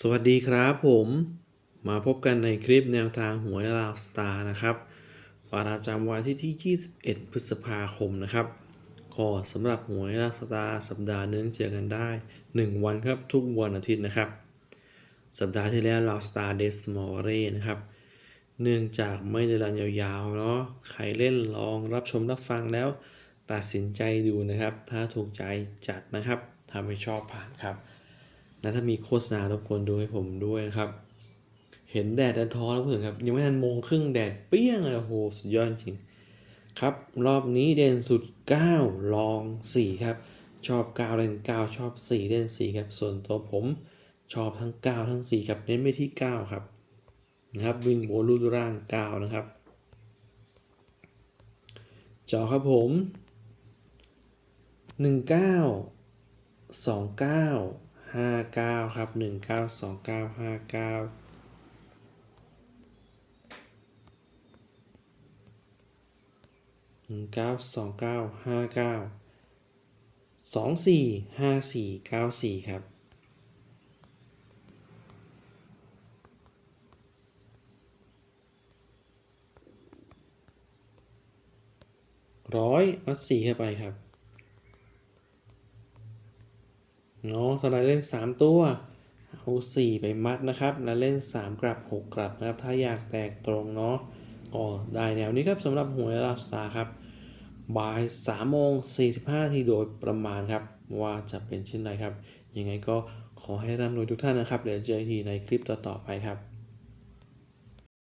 สวัสดีครับผมมาพบกันในคลิปแนวทางหวยลาวสตาร์นะครับประจำวันที่ที่ 21 พฤษภาคมนะครับก็สำหรับหวยลาวสตาร์สัปดาห์นึงเจอกันได้ 1 วันครับทุกวันอาทิตย์นะครับ สัปดาห์ที่แล้วลาวสตาร์เดสมอเรนะครับ เนื่องจากไม่ได้รันยาวๆเนาะใครเล่นลองรับชมรับฟังแล้ว ตัดสินใจดูนะครับ ถ้าถูกใจจัดนะครับถ้าไม่ชอบผ่านครับ และถ้ามีโฆษณารบกวนดูให้ผมด้วยนะครับ เห็นแดดแดดท้อแล้วเพื่อนครับ ยังไม่ทันโมงครึ่งแดดเปรี้ยงเลยโอ้โหสุดยอดจริง ครับ รอบนี้เด่นสุด 9 ลอง 4 ครับ ชอบ 9 เล่น 9 ชอบ 4 เล่น 4 ครับ ส่วนตัวผมชอบทั้ง 9 ทั้ง 4 ครับ เน้นไปที่ 9 ครับ นะครับ วิ่งโบลูดร่าง 9 นะครับจอครับผม 19สองเก้า ห้าเก้าครับหนึ่งเก้าสองเก้าห้าเก้าหนึ่งเก้าสองเก้าห้าเก้าสองสี่ห้าสี่เก้าสี่ครับร้อยมัดสี่เข้าไปครับ เนาะถ้าเราเล่น 3 ตัว เอา 4 ไปมัดนะครับ แล้วเล่น 3 กลับ 6 กลับนะครับ ถ้าอยากแตกตรงเนาะก็ได้แนวนี้ครับสำหรับหวยลาสตาครับบ่าย3โมง45นาทีโดยประมาณครับ ว่าจะเป็นเช่นไรครับ ยังไงก็ขอให้ร่ำรวยทุกท่านนะครับเดี๋ยวเจอกันทีในคลิปต่อๆไปครับ